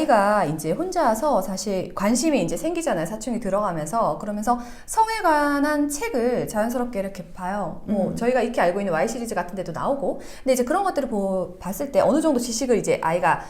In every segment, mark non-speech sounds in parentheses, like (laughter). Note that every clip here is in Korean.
아이가 이제 혼자서 사실 관심이 이제 생기잖아요. 사춘기 들어가면서 그러면서 성에 관한 책을 자연스럽게 이렇게 봐요. 뭐 음. 저희가 익히 알고 있는 Y 시리즈 같은 데도 나오고 근데 이제 그런 것들을 보, 봤을 때 어느 정도 지식을 이제 아이가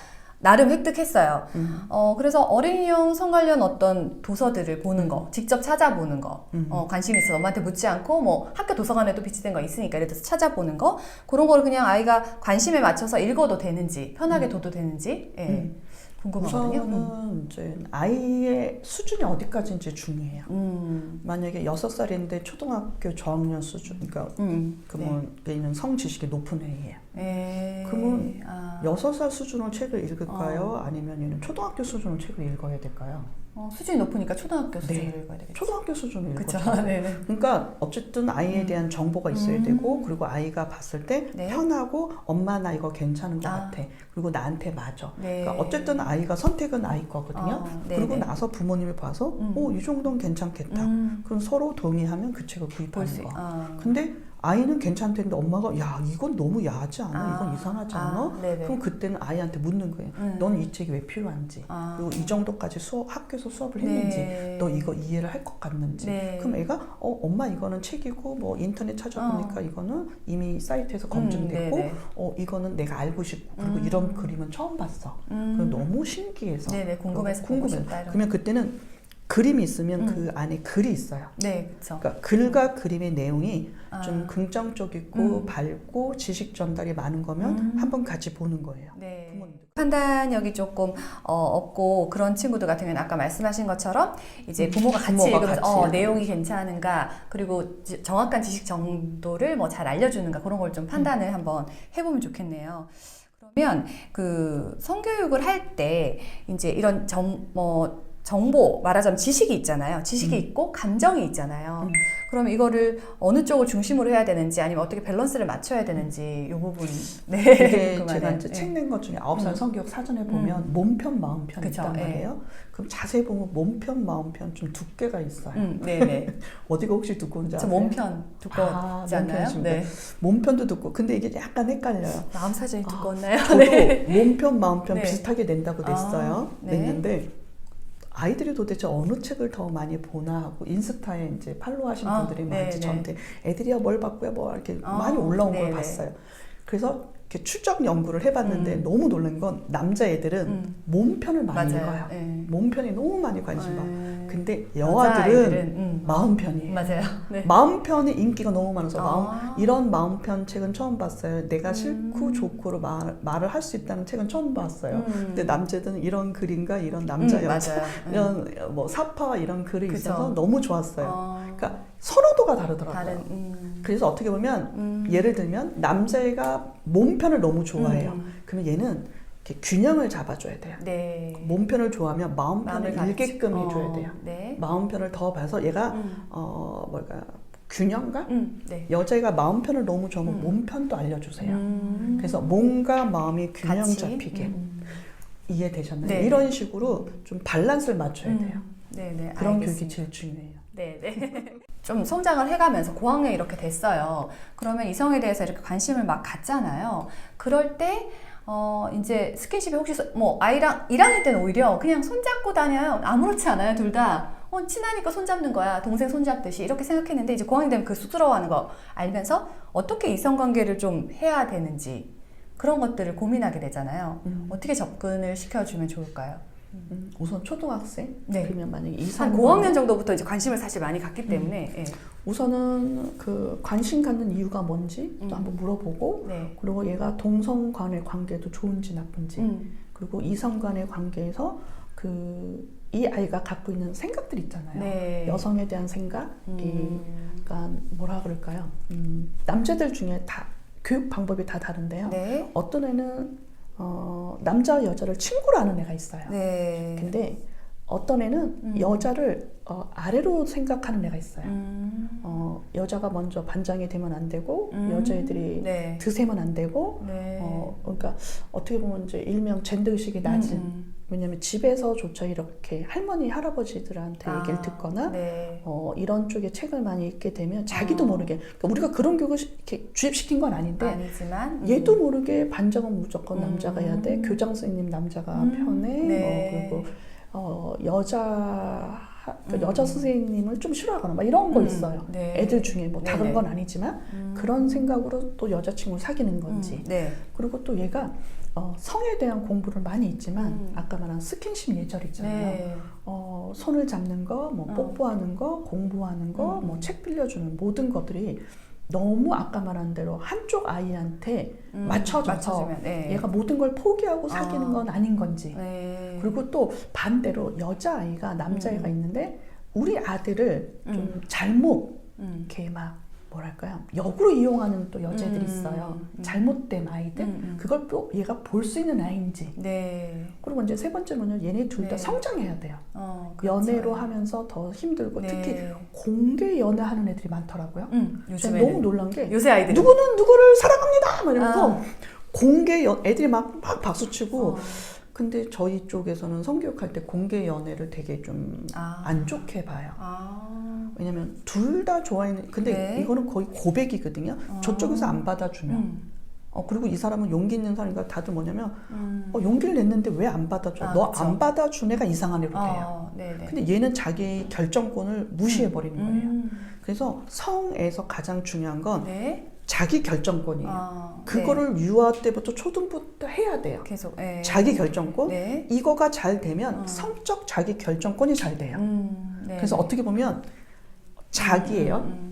나름 획득했어요. 음. 어, 그래서 어린이용 성 관련 어떤 도서들을 보는 거, 직접 찾아보는 거, 음. 어, 관심 있어 엄마한테 묻지 않고 뭐 학교 도서관에도 비치된 거 있으니까 예를 들어서 찾아보는 거, 그런 거를 그냥 아이가 관심에 맞춰서 읽어도 되는지, 편하게 둬도 되는지, 예, 음. 궁금하거든요. 음. 우선은 이제 아이의 수준이 어디까지인지 중요해요. 음, 만약에 여섯 살인데 초등학교 저학년 수준, 그러니까 음, 그러면 얘는 성 지식이 높은 애예요. 네. 예, 그러면 아, 여섯 살 수준으로 책을 읽을까요? 아니면 얘는 초등학교 수준으로 책을 읽어야 될까요? 어, 수준이 높으니까 초등학교 수준으로 네. 읽어야 되겠죠. 초등학교 수준으로 그렇죠. 읽어요. 네네. 그러니까 어쨌든 아이에 대한 정보가 있어야 음. 되고 그리고 아이가 봤을 때 네. 편하고 엄마 나 이거 괜찮은 것 아. 같아 그리고 나한테 맞아 네. 그러니까 어쨌든 아이가 선택은 아이 거거든요 어, 그리고. 나서 부모님이 봐서 음. 어이 정도는 괜찮겠다 음, 그럼 서로 동의하면 그 책을 볼 구입하는 수, 거 아. 근데 아이는 괜찮대는데 엄마가 야 이건 너무 야하지 않아 아. 이건 이상하지 아, 않아 네네. 그럼 그때는 아이한테 묻는 거예요 음. 넌이 책이 왜 필요한지 아. 그리고 이 정도까지 수업 학교에서 수업을 했는지 네. 너 이거 이해를 할 것 같는지 네. 그럼 애가 어 엄마 이거는 책이고 뭐 인터넷 찾아보니까 이거는 이미 사이트에서 검증되고 음. 어 이거는 내가 알고 싶고 그리고 음. 이런 그림은 처음 봤어. 음. 그럼 너무 신기해서 네네, 궁금해서 궁금해. 그러면 그때는 그림이 있으면 음. 그 안에 글이 있어요. 네, 그렇죠. 그러니까 글과 그림의 내용이 아. 좀 긍정적이고 음. 밝고 지식 전달이 많은 거면 음. 한번 같이 보는 거예요. 네. 부모님들. 판단력이 조금 어, 없고 그런 친구들 같은 경우는 아까 말씀하신 것처럼 이제 음, 부모가 같이 부모가 읽으면서 같이 어, 읽고. 내용이 괜찮은가 그리고 지- 정확한 지식 정도를 뭐 잘 알려주는가 그런 걸 좀 판단을 음. 한번 해보면 좋겠네요. 그러면 그 성교육을 할 때 이제 이런 정, 뭐 정보 말하자면 지식이 있잖아요. 지식이 음. 있고 감정이 있잖아요. 음. 그럼 이거를 어느 쪽을 중심으로 해야 되는지 아니면 어떻게 밸런스를 맞춰야 되는지 이 부분 네 이게 궁금하네요. (laughs) 제가 이제 네. 책낸 것 중에 아홉 살 음. 성격 사전에 보면 몸편 마음편 그쵸, 있단 예. 말이에요. 그럼 자세히 보면 몸편 마음편 좀 두께가 있어요. 음, 네네. (laughs) 어디가 혹시 두꺼운지 저 아세요? 몸편 아, 두껍지 않나요? 네. 몸편도 두꺼. 근데 이게 약간 헷갈려요. 마음 사정이 아, 두껍나요? 저도 (laughs) 네. 몸편 마음편 네. 비슷하게 낸다고 냈어요. 아, 네. 냈는데 아이들이 도대체 어느 책을 더 많이 보나 하고 인스타에 이제 팔로우 하신 아, 분들이 네, 많이 네. 저한테 애들이야 뭘 바꾸야 뭐 이렇게 아, 많이 올라온 네, 걸 네. 봤어요. 그래서 이렇게 추적 연구를 해봤는데 음. 너무 놀란 건 남자 애들은 음. 몸 편을 많이 맞아요. 읽어요. 네. 몸편이 너무 많이 관심 가. 네. 근데 여자아이들은, 여아들은 음. 마음 편이에요. 맞아요. 네. 마음 편이 인기가 너무 많아서 마음, 아. 이런 마음 편 책은 처음 봤어요. 내가 음. 싫고 좋고로 말, 말을 할 수 있다는 책은 처음 봤어요. 음. 근데 남자들은 이런 글인가 이런 남자 음, 여자. 음. 이런 뭐 사파와 이런 글이 그쵸. 있어서 너무 좋았어요. 어, 그러니까 선호도가 다르더라고요. 다른 음. 그래서 어떻게 보면 음. 예를 들면 남자애가 몸 편을 너무 좋아해요. 음. 그러면 얘는 균형을 잡아줘야 돼요. 네. 몸 편을 좋아하면 마음을 마음편을 같이- 읽게끔 어, 해줘야 돼요. 네. 마음 편을 더 봐서 얘가 음. 어 뭘까 균형감? 음. 네. 여자애가 마음 편을 너무 좋아하면 음. 몸 편도 알려주세요. 음. 그래서 몸과 마음이 균형 같이? 잡히게 음. 이해되셨나요? 네. 이런 식으로 좀 밸런스를 맞춰야 돼요. 음. 네네. 그런 알겠습니다. 교육이 제일 중요해요. 네네. (laughs) 좀 성장을 해가면서 고학년 이렇게 됐어요. 그러면 이성에 대해서 이렇게 관심을 막 갖잖아요. 그럴 때, 어, 이제 스킨십이 혹시 소- 뭐 아이랑 1학년 때는 오히려 그냥 손잡고 다녀요. 아무렇지 않아요, 둘 다. 어, 친하니까 손잡는 거야. 동생 손잡듯이. 이렇게 생각했는데 이제 고학년 되면 그 쑥스러워하는 거 알면서 어떻게 이성관계를 좀 해야 되는지 그런 것들을 고민하게 되잖아요. 음. 어떻게 접근을 시켜주면 좋을까요? 음, 우선 초등학생 네. 그러면 만약에 한 이상 고학년 정도부터 이제 관심을 사실 많이 갖기 때문에. 예. 우선은 그 관심 갖는 이유가 뭔지 또 음. 한번 물어보고 네. 그리고 얘가 동성 간의 관계도 좋은지 나쁜지 음. 그리고 이성 간의 관계에서 그 이 아이가 갖고 있는 생각들 있잖아요. 네. 여성에 대한 생각이 음. 그러니까 뭐라 그럴까요? 음, 남자들 중에 다 교육 방법이 다 다른데요. 네. 어떤 애는 어, 남자와 여자를 친구로 하는 애가 있어요. 네. 근데 어떤 애는 음. 여자를 어, 아래로 생각하는 애가 있어요. 음. 어, 여자가 먼저 반장이 되면 안 되고 음. 여자애들이 네. 드세면 안 되고 네. 어, 그러니까 어떻게 보면 이제 일명 젠더 의식이 낮은 음, 왜냐면 집에서조차 이렇게 할머니 할아버지들한테 얘기를 아, 듣거나 네. 어, 이런 쪽에 책을 많이 읽게 되면 자기도 어. 모르게 그러니까 우리가 그런 교육을 시- 이렇게 주입시킨 건 아닌데 아니지만 음. 얘도 모르게 반장은 무조건 음. 남자가 해야 돼 교장 선생님 남자가 음. 편해 네. 뭐 그리고 어, 여자 하- 그 음. 여자 선생님을 좀 싫어하거나 막 이런 거 음. 있어요 네. 애들 중에 뭐다 네네. 그런 건 아니지만 음. 그런 생각으로 또 여자친구를 사귀는 건지 음. 네. 그리고 또 얘가 어, 성에 대한 공부를 많이 있지만 음. 아까 말한 스킨십 예절 있잖아요. 네. 어, 손을 잡는 거, 뭐 어. 뽀뽀하는 거, 공부하는 거, 음. 뭐책 빌려주는 모든 것들이 너무 아까 말한 대로 한쪽 아이한테 음. 맞춰져서 맞춰주면, 네. 얘가 모든 걸 포기하고 사귀는 아. 건 아닌 건지 네. 그리고 또 반대로 여자 아이가 남자애가 음. 있는데 우리 아들을 좀 음. 잘못 음. 이렇게 막 뭐랄까요 역으로 이용하는 또 여자애들이 음. 있어요 음. 잘못된 아이들 음, 음. 그걸 또 얘가 볼 수 있는 아이인지 네. 그리고 이제 세 번째는요 얘네 둘다 네. 성장해야 돼요 어, 그렇죠. 연애로 하면서 더 힘들고 네. 특히 공개 연애하는 애들이 많더라고요 음, 요즘에 너무 놀란 게 요새 아이들 누구는 누구를 사랑합니다 막 이러면서 아. 공개 연 애들이 막, 막 박수치고 어. 근데 저희 쪽에서는 성교육할 때 공개 연애를 되게 좀안 아. 좋게 봐요 아. 왜냐면 둘 다 좋아하는 근데 네. 이거는 거의 고백이거든요 어. 저쪽에서 안 받아주면 음. 어 그리고 이 사람은 용기 있는 사람이니까 다들 뭐냐면 음. 어, 용기를 냈는데 왜 안 받아줘 아, 너 그쵸. 안 받아준 애가 이상한 애로 돼요 어, 네네. 근데 얘는 자기 결정권을 무시해 버리는 거예요 음. 그래서 성에서 가장 중요한 건 네. 자기 결정권이에요 아, 그거를 유아 때부터 초등부터 해야 돼요 네. 계속 네. 자기 결정권 네. 이거가 잘 되면 어. 성적 자기 결정권이 잘 돼요 음, 네. 그래서 어떻게 보면 자기예요 음,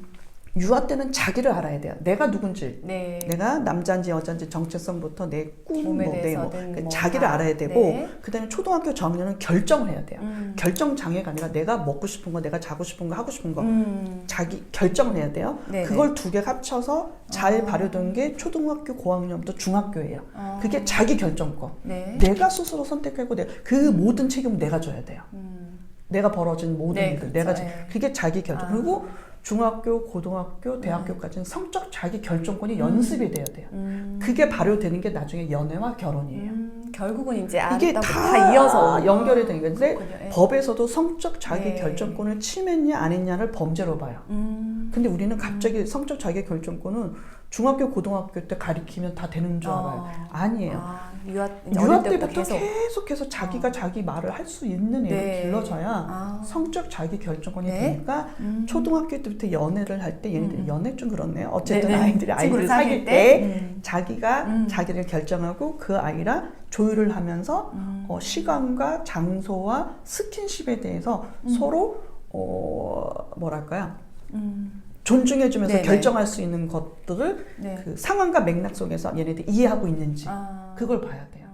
유아 때는 자기를 알아야 돼요 내가 누군지 네. 내가 남자인지 여자인지 정체성부터 내 꿈, 몸에 뭐, 내 뭐, 대해서든 뭐 자기를 다. 알아야 되고 네. 그다음에 초등학교 저학년은 결정을 해야 돼요. 음. 결정 장애가 아니라 내가 먹고 싶은 거, 내가 자고 싶은 거, 하고 싶은 거 음. 자기 결정을 해야 돼요. 네네. 그걸 두 개 합쳐서 잘 아. 발효된 게 초등학교 고학년부터 중학교예요. 어. 그게 자기 결정권. 네. 내가 스스로 선택하고 내, 그 모든 책임을 내가 져야 돼요. 음. 내가 벌어진 모든 네, 일들 그렇죠. 내가 지- 네. 그게 자기 결정. 아. 그리고 중학교, 고등학교, 대학교까지는 성적 자기 결정권이 연습이 돼야 돼요. 음. 그게 발효되는 게 나중에 연애와 결혼이에요. 음, 결국은 이제 아, 이게 다, 다, 다 이어서 연결이 되는 건데 그렇군요. 예. 법에서도 성적 자기 네. 결정권을 침해했냐 안 했냐를 범죄로 봐요. 음. 근데 우리는 갑자기 성적 자기 결정권은 중학교 고등학교 때 가리키면 다 되는 줄 알아요. 어. 아니에요. 아, 유아, 유아 때부터 계속. 계속해서 자기가 어. 자기 말을 할 수 있는 애를 네. 길러줘야 아. 성적 자기 결정권이 네. 되니까 음. 초등학교 때부터 연애를 할 때 얘네들이 음. 연애 좀 그렇네요. 어쨌든 네네. 아이들이 친구를 아이들을 사귈 사귈 때? 때 음. 자기가 음. 자기를 결정하고 그 아이랑 조율을 하면서 음. 어, 시간과 장소와 스킨십에 대해서 음. 서로 어, 뭐랄까요 음. 존중해주면서 네네. 결정할 수 있는 것들을 네. 그 상황과 맥락 속에서 얘네들 이해하고 있는지 아. 그걸 봐야 돼요.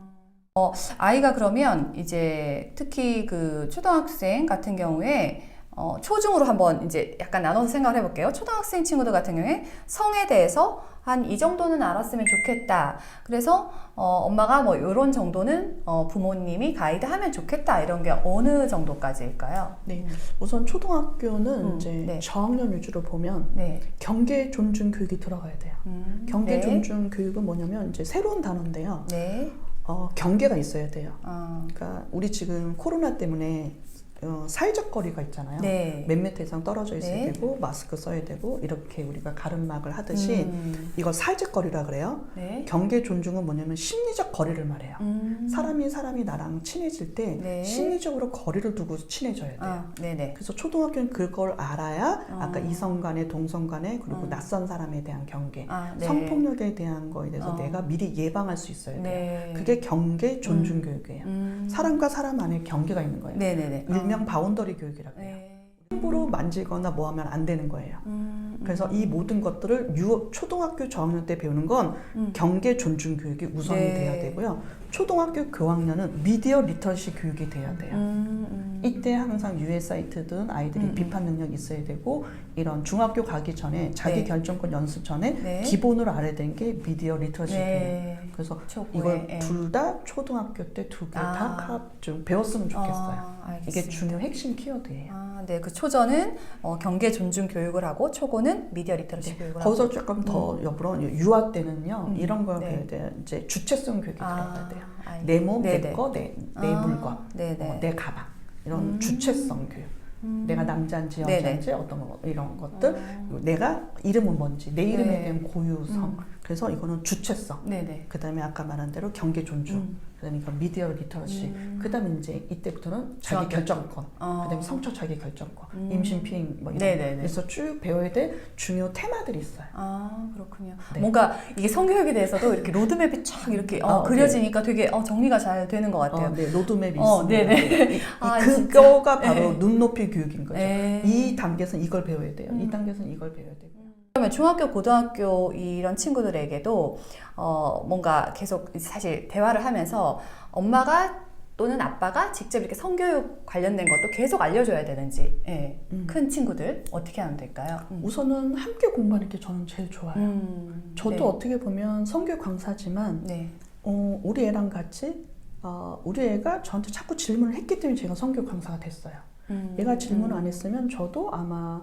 어, 아이가 그러면 이제 특히 그 초등학생 같은 경우에 어, 초중으로 한번 이제 약간 나눠서 생각을 해볼게요. 초등학생 친구들 같은 경우에 성에 대해서 한 이 정도는 알았으면 좋겠다. 그래서 어, 엄마가 뭐 이런 정도는 어, 부모님이 가이드하면 좋겠다. 이런 게 어느 정도까지일까요? 네, 우선 초등학교는 음, 이제 네. 저학년 위주로 보면 네. 경계 존중 교육이 들어가야 돼요. 음, 경계 네. 존중 교육은 뭐냐면 이제 새로운 단어인데요. 네. 어, 경계가 있어야 돼요. 어, 그러니까 우리 지금 코로나 때문에 어, 사회적 거리가 있잖아요. 네. 몇 미터 이상 떨어져 있어야 네. 되고 마스크 써야 되고 이렇게 우리가 가름막을 하듯이 음, 이걸 사회적 거리라 그래요. 네. 경계 존중은 뭐냐면 심리적 거리를 말해요. 음, 사람이 사람이 나랑 친해질 때 네. 심리적으로 거리를 두고 친해져야 돼요. 아, 네네. 그래서 초등학교는 그걸 알아야 어. 아까 이성 간에 동성 간에 그리고 음. 낯선 사람에 대한 경계, 아, 네. 성폭력에 대한 거에 대해서 어. 내가 미리 예방할 수 있어야 돼요. 네. 그게 경계 존중 교육이에요. 음. 사람과 사람 안에 경계가 있는 거예요. 네네네. 일명 바운더리 교육이라고 해요. 네. 함부로 만지거나 뭐 하면 안 되는 거예요. 음, 그래서 이 모든 것들을 유 초등학교 저학년 때 배우는 건 음. 경계 존중 교육이 우선이 네. 돼야 되고요. 초등학교 교학년은 미디어 리터시 교육이 돼야 돼요. 음, 음. 이때 항상 유해 사이트든 아이들이 음, 음. 비판 능력 있어야 되고 이런 중학교 가기 전에 자기 네. 결정권 연습 전에 네. 기본으로 알아야 되는 게 미디어 리터시 교육. 네. 그래서 초보에, 이걸 예. 둘다 초등학교 때 두 개다 아. 좀 배웠으면 좋겠어요. 아, 이게. 중요 핵심 키워드예요. 아, 네. 그 초저는 어, 경계 존중 교육을 하고 초고는 미디어 리터러시 교육을 거기서 하고. 조금 더 옆으로 유아 때는요 음. 이런 걸 네. 배워야 돼요. 이제 주체성 교육이 들어가야 돼요. 알- 내 몸, 네네. 내 거, 내, 내 아, 물건, 네네. 어, 내 가방 이런 음. 주체성 교육. 음. 내가 남자인지 네네. 여자인지 어떤 거 이런 것들 어. 내가 이름은 뭔지 내 이름에 네. 대한 고유성 음. 그래서 이거는 주체성 네네. 그다음에 아까 말한 대로 경계 존중 음. 그다음에 이건 미디어 리터러시 음. 그다음에 이제 이때부터는 자기. 결정권 어. 그다음에 성처 자기 결정권 음. 임신 피임 뭐 이런 네네네. 그래서 쭉 배워야 될 중요 테마들이 있어요. 아 그렇군요. 네. 뭔가 이게 성교육에 대해서도 이렇게 로드맵이 쫙 이렇게 어, 어, 그려지니까 되게 어, 정리가 잘 되는 것 같아요. 어, 네, 로드맵이 어, 있습니다. 네네. 이, (laughs) 이 아, 그거가 바로 네. 눈높이 교육인 거죠. 네. 이 단계에서는 이걸 배워야 돼요. 이 음. 단계에서는 이걸 배워야 돼요. 그러면 중학교, 고등학교 이런 친구들에게도 어, 뭔가 계속 사실 대화를 하면서 엄마가 또는 아빠가 직접 이렇게 성교육 관련된 것도 계속 알려줘야 되는지 예. 음. 큰 친구들 어떻게 하면 될까요? 음. 우선은 함께 공부하는 게 저는 제일 좋아요. 음, 저도 네. 어떻게 보면 성교 강사지만 네. 어, 우리 애랑 같이 어, 우리 애가 저한테 자꾸 질문을 했기 때문에 제가 성교 강사가 됐어요. 음, 얘가 질문 음. 안 했으면 저도 아마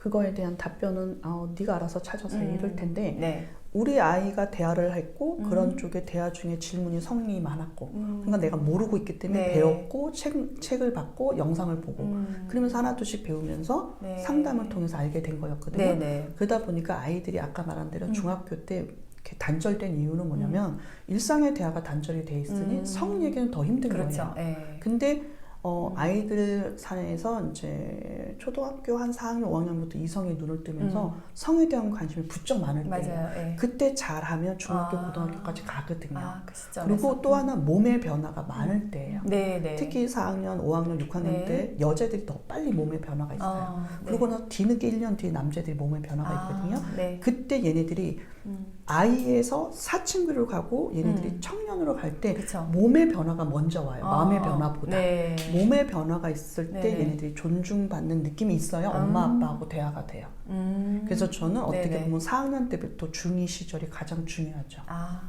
그거에 대한 답변은 어, 네가 알아서 찾아서 해 음. 이럴 텐데 네. 우리 아이가 대화를 했고 음. 그런 쪽에 대화 중에 질문이 성이 많았고 음. 그러니까 내가 모르고 있기 때문에 네. 배웠고 책, 책을 받고 영상을 보고 음. 그러면서 하나둘씩 배우면서 네. 상담을 통해서 알게 된 거였거든요. 네 네. 그러다 보니까 아이들이 아까 말한 대로 음. 중학교 때 이렇게 단절된 이유는 뭐냐면 일상의 대화가 단절이 돼 있으니 음. 성 얘기는 더 힘든 그렇죠. 거예요. 예. 근데 어, 음. 아이들 사이에서 이제 초등학교 한 4학년, 5학년부터 이성에 눈을 뜨면서 음. 성에 대한 관심이 부쩍 많을. 맞아요. 예. 그때 잘하면 중학교, 아. 고등학교까지 가거든요. 아, 그 시점에서. 그리고 또 하나 몸의 변화가 많을 때예요. 네 네. 특히 4학년, 5학년, 6학년 네. 때 여자들이 더 빨리 몸의 변화가 있어요. 아, 네. 그리고 나 뒤늦게 1년 뒤에 남자들이 몸의 변화가 있거든요. 아, 네. 그때 얘네들이 음. 아이에서 사춘기로 가고 얘네들이 음. 청년으로 갈 때. 몸의 변화가 먼저 와요. 마음의 아, 변화보다. 네. 몸의 변화가 있을 때 네네. 얘네들이 존중받는 느낌이 있어요. 엄마 음. 아빠하고 대화가 돼요. 음. 그래서 저는 어떻게 네네. 보면 4학년 때부터 중2 시절이 가장 중요하죠. 아,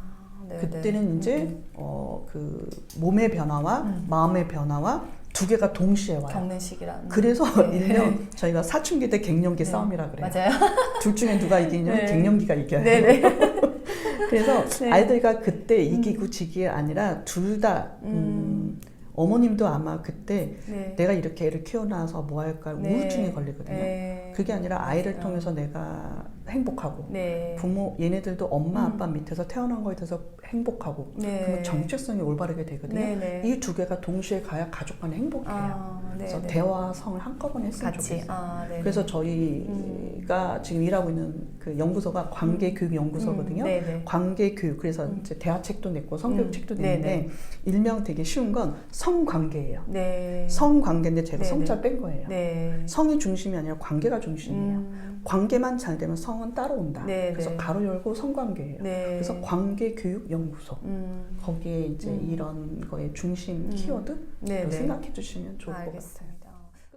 네, 그때는 네. 이제 음, 어, 그 몸의 변화와 음. 마음의 변화와 두 개가 동시에 와요. 겪는 시기라. 그래서 네. (laughs) 일명 저희가 사춘기 때 갱년기 네. 싸움이라 그래요. 맞아요. (laughs) 둘 중에 누가 이기냐면 네. 갱년기가 이겨요. 네 네. (laughs) 그래서 네. 아이들과 그때 이기고 지기 아니라 둘다 음. 음, 어머님도 아마 그때 네. 내가 이렇게 애를 키워놔서 뭐 할까 네. 우울증에 걸리거든요. 네. 그게 아니라 아이를 맞아요. 통해서 내가 행복하고 네. 부모 얘네들도 엄마 음. 아빠 밑에서 태어난 거에 대해서 행복하고 네. 그러면 정체성이 올바르게 되거든요. 네 네. 이두 개가 동시에 가야 가족 간에 행복해요. 아, 그래서 네네. 대화와 성을 한꺼번에 했으면 같이. 좋겠어요. 아, 네. 그래서 저희가 지금 일하고 있는 그 연구소가 관계 교육 연구소거든요. 음, 네 네. 관계 교육 그래서 음. 이제 대화책도 냈고 성교육책도 음, 냈는데 네 네. 일명 되게 쉬운 건 성관계예요. 네. 성관계인데 제가 네네. 성자 뺀 거예요. 네. 성이 중심이 아니라 관계가 중심이에요. 음, 관계만 잘 되면 성은 따라온다. 네네. 그래서 가로 열고 성관계예요. 네. 그래서 관계교육연구소 음, 거기에 이제 음. 이런 거의 중심 음. 키워드로 네네. 생각해 주시면 좋을 것 같아요. 알겠습니다.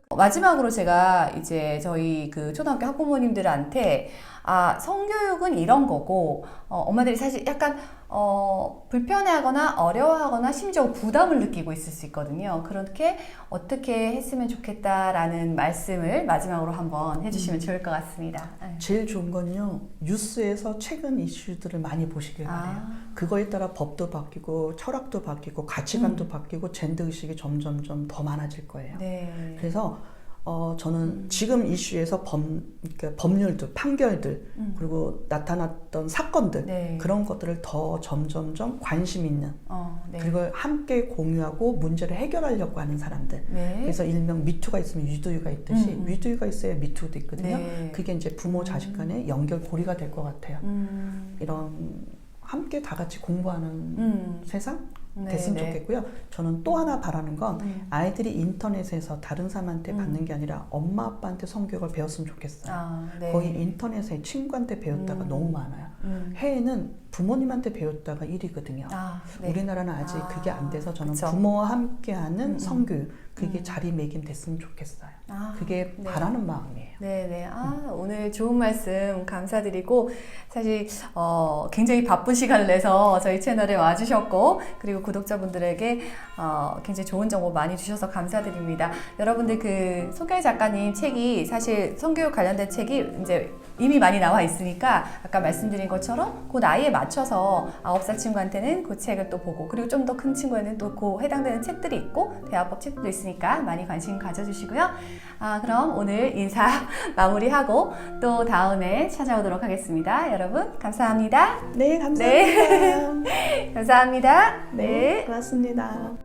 어, 마지막으로 제가 이제 저희 그 초등학교 학부모님들한테 아 성교육은 이런 거고 어, 엄마들이 사실 약간 어, 불편해하거나 어려워하거나 심지어 부담을 느끼고 있을 수 있거든요. 그렇게 어떻게 했으면 좋겠다라는 말씀을 마지막으로 한번 해주시면 좋을 것 같습니다. 네. 제일 좋은 건요 뉴스에서 최근 이슈들을 많이 보시길 바래요. 아, 그거에 따라 법도 바뀌고 철학도 바뀌고 가치관도 바뀌고 젠더 의식이 점점점 더 많아질 거예요. 네. 그래서 어, 저는 음. 지금 이슈에서 범, 그러니까 법률들, 판결들, 음. 그리고 나타났던 사건들, 네. 그런 것들을 더 점점점 관심 있는, 어, 네. 그리고 함께 공유하고 문제를 해결하려고 하는 사람들. 네. 그래서 일명 미투가 있으면 유두유가 있듯이 음, 음. 위두유가 있어야 미투도 있거든요. 네. 그게 이제 부모 자식 간의 연결고리가 될 것 같아요. 음. 이런 함께 다 같이 공부하는 음. 세상 네, 됐으면 네. 좋겠고요. 저는 또 하나 바라는 건 음. 아이들이 인터넷에서 다른 사람한테 음. 받는 게 아니라 엄마 아빠한테 성교육을 배웠으면 좋겠어요. 아, 네. 거의 인터넷에 친구한테 배웠다가 음. 너무 많아요. 음. 해에는 부모님한테 배웠다가 1위거든요. 아, 네. 우리나라는 아직 아, 그게 안 돼서 저는 그쵸. 부모와 함께하는 음, 성교육 그게 음. 자리매김 됐으면 좋겠어요. 아, 그게 네. 바라는 마음이에요. 네네. 아, 오늘 좋은 말씀 감사드리고, 사실, 어, 굉장히 바쁜 시간을 내서 저희 채널에 와주셨고, 그리고 구독자분들에게, 어, 굉장히 좋은 정보 많이 주셔서 감사드립니다. 여러분들 그, 소개 작가님 책이 사실 성교육 관련된 책이 이제 이미 많이 나와 있으니까, 아까 말씀드린 것처럼 그 나이에 맞 춰서 9살 친구한테는 그 책을 또 보고, 그리고 좀 더 큰 친구에는 또 그 해당되는 책들이 있고, 대화법 책도 있으니까 많이 관심 가져주시고요. 아, 그럼 오늘 인사 (laughs) 마무리하고 또 다음에 찾아오도록 하겠습니다. 여러분, 감사합니다. 네, 감사합니다. (laughs) 감사합니다. 네, 네. 고맙습니다.